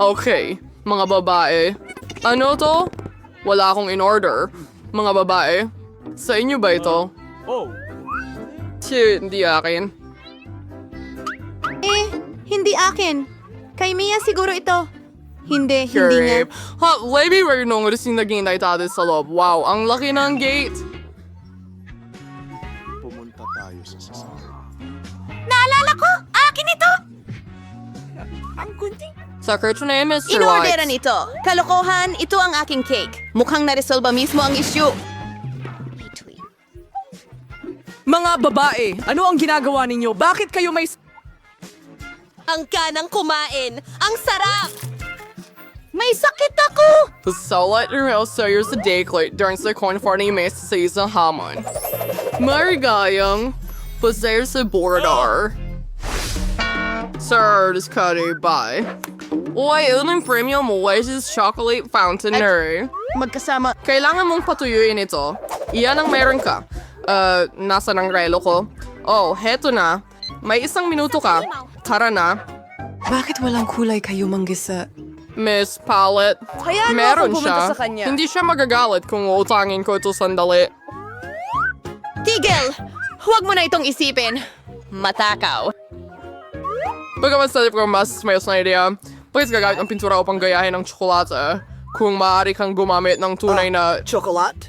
Okay, mga babae. Ano to? Wala akong in-order. Mga babae, sa inyo ba ito? Oh. Shit, hindi akin. Eh, hindi akin. Kay Mia siguro ito. Hindi, hindi nga. Grape. Ha, we're nung rin naging naitado sa loob. Wow, ang laki ng gate. Pumunta tayo sa sasakyan. Naalala ko! Akin ito! Secretary ni Mr. Inorderan Right. ito. Kalokohan, ito ang aking cake. Mukhang naresolba mismo ang issue. Mga babae, ano ang ginagawa ninyo? Bakit kayo may... Ang kanang kumain. Ang sarap! May sakit ako! So let me also use the daylight during the the mes sa isang hamon. Marigayang pasayar sa border. Sir, this cutty, bye. Uy, unang premium mo is chocolate fountain eh. Magkasama. Kailangan mong patuyuin ito. Iyan ang meron ka. Uh, nasa ng relo ko? Oh, heto na. May isang minuto ka. Tara na. Bakit walang kulay kayo manggisa? Miss Palette. Hayaan mo Meron akong pumunta siya. sa kanya. Hindi siya magagalit kung utangin ko ito sandali. Tigil! Huwag mo na itong isipin. Matakaw. Bagamat sa ko mas may na idea, please gagamit ng pintura upang gayahin ng tsokolate kung maaari kang gumamit ng tunay na... Chocolate?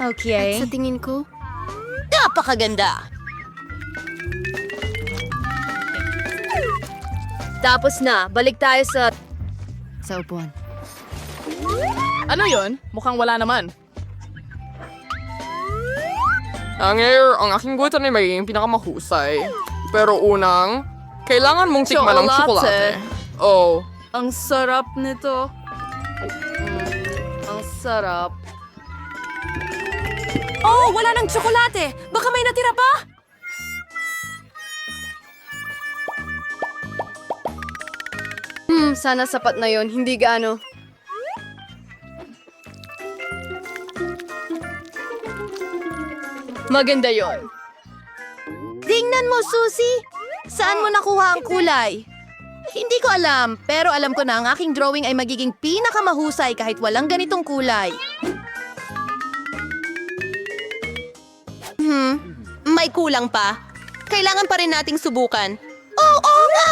Okay. Sa tingin ko, Napakaganda. Tapos na, balik tayo sa... sa upuan. Ano yon? Mukhang wala naman. Ang air, ang aking gutan ay magiging pinakamahusay. Pero unang, kailangan mong tikman ang Tsokolate. Oh, Ang sarap nito. Mm, ang sarap. Oh, wala ng tsokolate! Baka may natira pa? Hmm, sana sapat na yon, hindi gaano. Maganda yon. Tingnan mo, Susie! Saan mo nakuha ang kulay? Hindi ko alam, pero alam ko na ang aking drawing ay magiging pinakamahusay kahit walang ganitong kulay. Hmm, may kulang pa. Kailangan pa rin nating subukan. Oo, oo nga!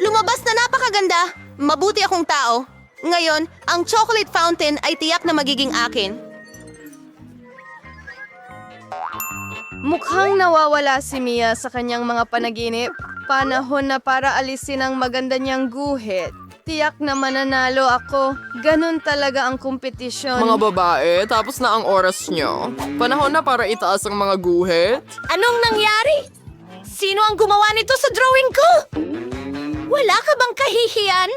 Lumabas na napakaganda. Mabuti akong tao. Ngayon, ang chocolate fountain ay tiyak na magiging akin. Mukhang nawawala si Mia sa kanyang mga panaginip. Panahon na para alisin ang maganda niyang guhit. Tiyak na mananalo ako. Ganon talaga ang kompetisyon. mga babae, tapos na ang oras nyo. Panahon na para itaas ang mga guhit. Anong nangyari? Sino ang gumawa nito sa drawing ko? Wala ka bang kahihiyan?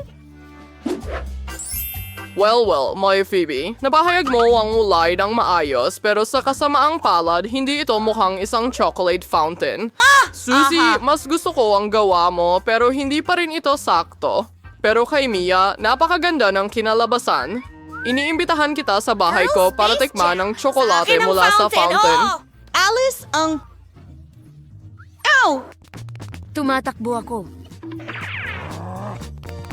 Well, well, my Phoebe, napahayag mo ang ulay ng maayos pero sa kasamaang palad, hindi ito mukhang isang chocolate fountain. Ah! Susie, mas gusto ko ang gawa mo pero hindi pa rin ito sakto. Pero kay Mia, napakaganda ng kinalabasan. Iniimbitahan kita sa bahay ko para tikman ang tsokolate mula sa fountain. Oo! Alice, ang... Ow! Tumatakbo ako.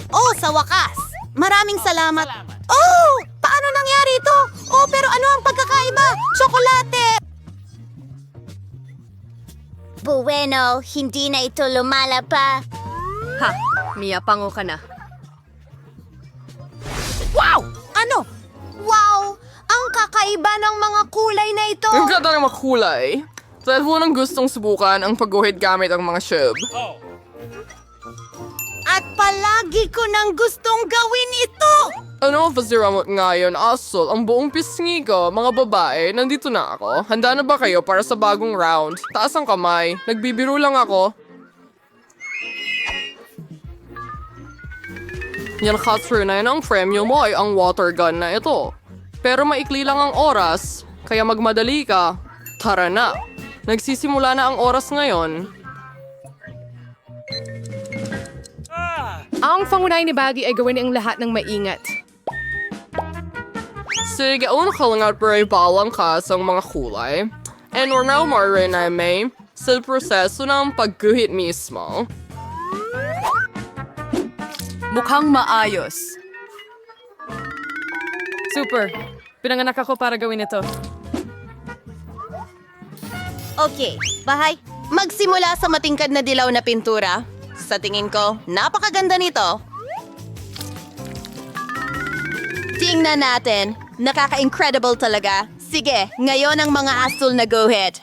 Oh, sa wakas! Maraming salamat. Oh! Paano nangyari ito? Oh, pero ano ang pagkakaiba? Tsokolate! Bueno, hindi na ito lumala pa. Ha, Mia, pango ka na. Wow! Ano? Wow! Ang kakaiba ng mga kulay na ito! Ang ganda ng makulay. Dahil mo nang gustong subukan ang pagguhit gamit ang mga shub. At palagi ko nang gustong gawin ito! Ano ang pasiramot ngayon, Asol? Ang buong pisngi ko, mga babae, nandito na ako. Handa na ba kayo para sa bagong round? Taas ang kamay. Nagbibiro lang ako. Yan, Katrina, ang premium mo ay ang water gun na ito. Pero maikli lang ang oras, kaya magmadali ka. Tara na. Nagsisimula na ang oras ngayon. Ang pangunay ni Baggy ay gawin ang lahat ng maingat. Sige, una ka lang at balang ka sa mga kulay. And we're now more rin ay may sa proseso ng pagguhit mismo. Mukhang maayos. Super. Pinanganak ako para gawin ito. Okay, bahay. Magsimula sa matingkad na dilaw na pintura. Sa tingin ko, napakaganda nito. Tingnan natin. Nakaka-incredible talaga. Sige, ngayon ang mga asul na guhit.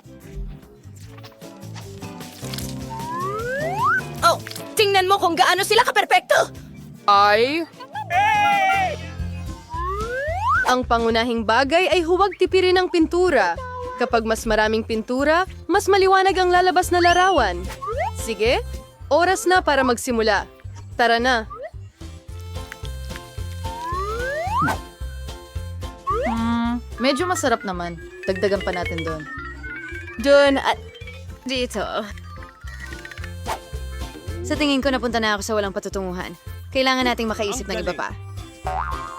Oh, tingnan mo kung gaano sila kaperpekto. Ay, Ang pangunahing bagay ay huwag tipirin ang pintura. Kapag mas maraming pintura, mas maliwanag ang lalabas na larawan. Sige, oras na para magsimula. Tara na. Medyo masarap naman. Dagdagan pa natin doon. Doon at Dito. Sa tingin ko napunta na ako sa walang patutunguhan. Kailangan nating makaisip ng iba pa.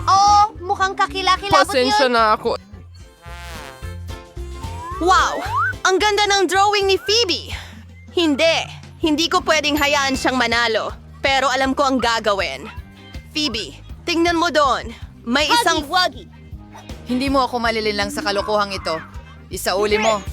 Oh, mukhang kakilakilabot pasensya yun. na ako. Wow! Ang ganda ng drawing ni Phoebe! Hindi. Hindi ko pwedeng hayaan siyang manalo. Pero alam ko ang gagawin. Phoebe, tingnan mo doon. May isang... Wagi, wagi. Hindi mo ako malilinlang sa kalokohang ito. Isauli mo.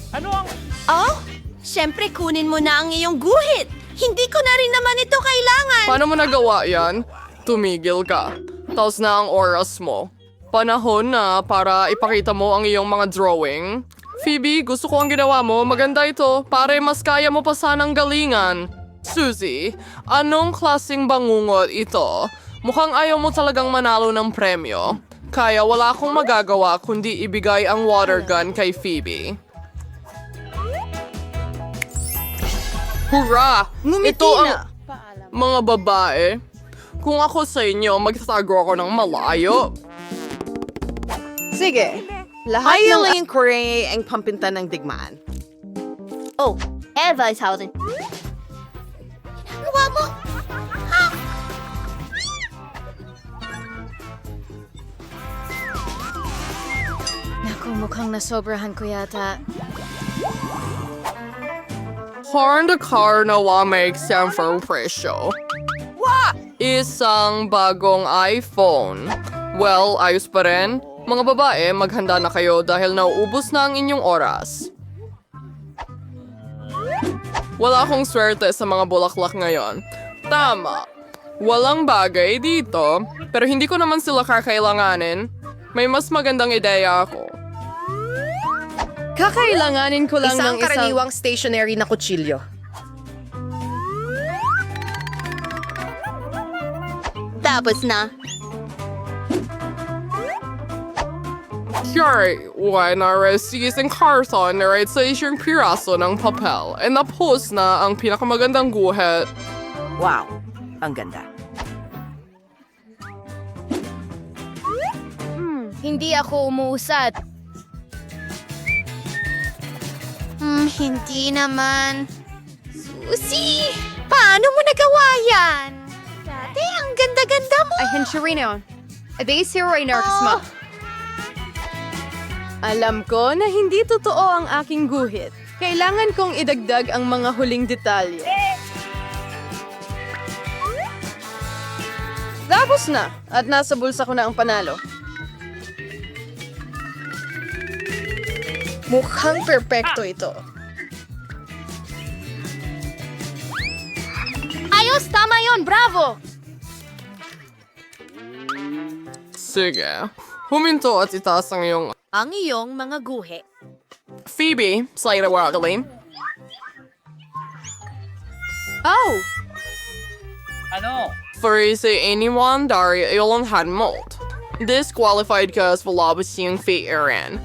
Oh, syempre kunin mo na ang iyong guhit. Hindi ko na rin naman ito kailangan. Paano mo nagawa yan? Tumigil ka. Tapos na ang oras mo. Panahon na para ipakita mo ang iyong mga drawing. Phoebe, gusto ko ang ginawa mo. Maganda ito. Pare, mas kaya mo pa sanang galingan. Suzy, anong klaseng bangungot ito? Mukhang ayaw mo talagang manalo ng premyo. Kaya wala akong magagawa kundi ibigay ang water gun kay Phoebe. Hurra! Ito ang... Mga babae, kung ako sa inyo, magtatago ako ng malayo. sige. Lahat ng... Korea ang pampinta ng digmaan. Oh, Eva is housing. Ginagawa mo? Mukhang nasobrahan ko yata. Horn the car na wa make for presyo. Isang bagong iPhone. Well, ayos pa rin. Mga babae, maghanda na kayo dahil nauubos na ang inyong oras. Wala akong swerte sa mga bulaklak ngayon. Tama. Walang bagay dito, pero hindi ko naman sila kakailanganin. May mas magandang ideya ako. Kakailanganin ko lang ng isang... stationary na kutsilyo. Tapos na. Sure, why na receipt ang karton na right sa isang piraso ng papel and na-post na ang pinakamagandang guhit. Wow, ang ganda. Hindi ako umuusad. Hmm, hindi naman. Susi, paano mo nagawa yan? Dati, ang ganda-ganda mo. Ay, Hencherino. A base hero ay narksma. Alam ko na hindi totoo ang aking guhit. Kailangan kong idagdag ang mga huling detalye. Tapos na, at nasa bulsa ko na ang panalo. Mukhang perpekto ito. Ayos! Tama yon! Bravo! Sige, huminto at itaas ang iyong... Ang iyong mga guhi. Phoebe, slide Waggling. Oh! For say anyone dari ilan had mold. Disqualified cause wala ba siyang fairan.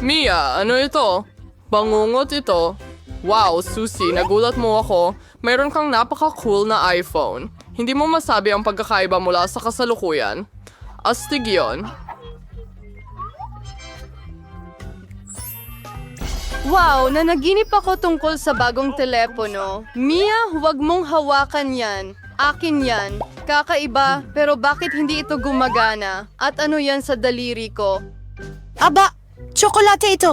Mia, ano ito? Bangungot ito. Wow, Susie, nagulat mo ako. Mayroon kang napaka-cool na iPhone. Hindi mo masabi ang pagkakaiba mula sa kasalukuyan. Astig yun. Wow, nanaginip ako tungkol sa bagong telepono. Mia, huwag mong hawakan yan. Akin yan. Kakaiba, pero bakit hindi ito gumagana? At ano yan sa daliri ko? Aba, tsokolate ito.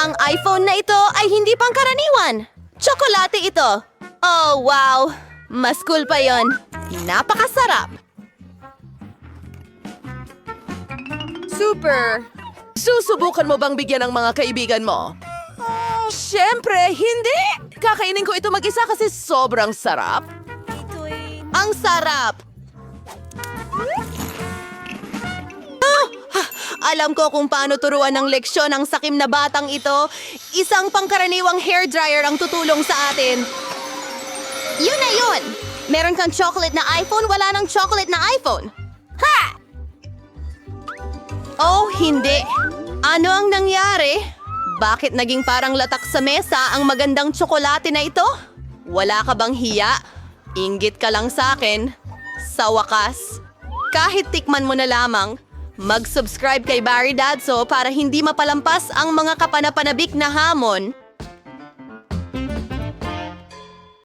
Ang iPhone na ito ay hindi pangkaraniwan. Tsokolate ito. Oh, wow. Mas cool pa yon. Napakasarap. Super! Susubukan mo bang bigyan ng mga kaibigan mo? Oh, Siyempre, hindi! Kakainin ko ito mag-isa kasi sobrang sarap. Ang sarap! Alam ko kung paano turuan ng leksyon ang sakim na batang ito. Isang pangkaraniwang hair dryer ang tutulong sa atin. Yun na yun! Meron kang chocolate na iPhone, wala nang chocolate na iPhone. Ha! Oh, hindi. Ano ang nangyari? Bakit naging parang latak sa mesa ang magandang tsokolate na ito? Wala ka bang hiya? Inggit ka lang sa akin. Sa wakas, kahit tikman mo na lamang, mag-subscribe kay Barry Dadso para hindi mapalampas ang mga kapanapanabik na hamon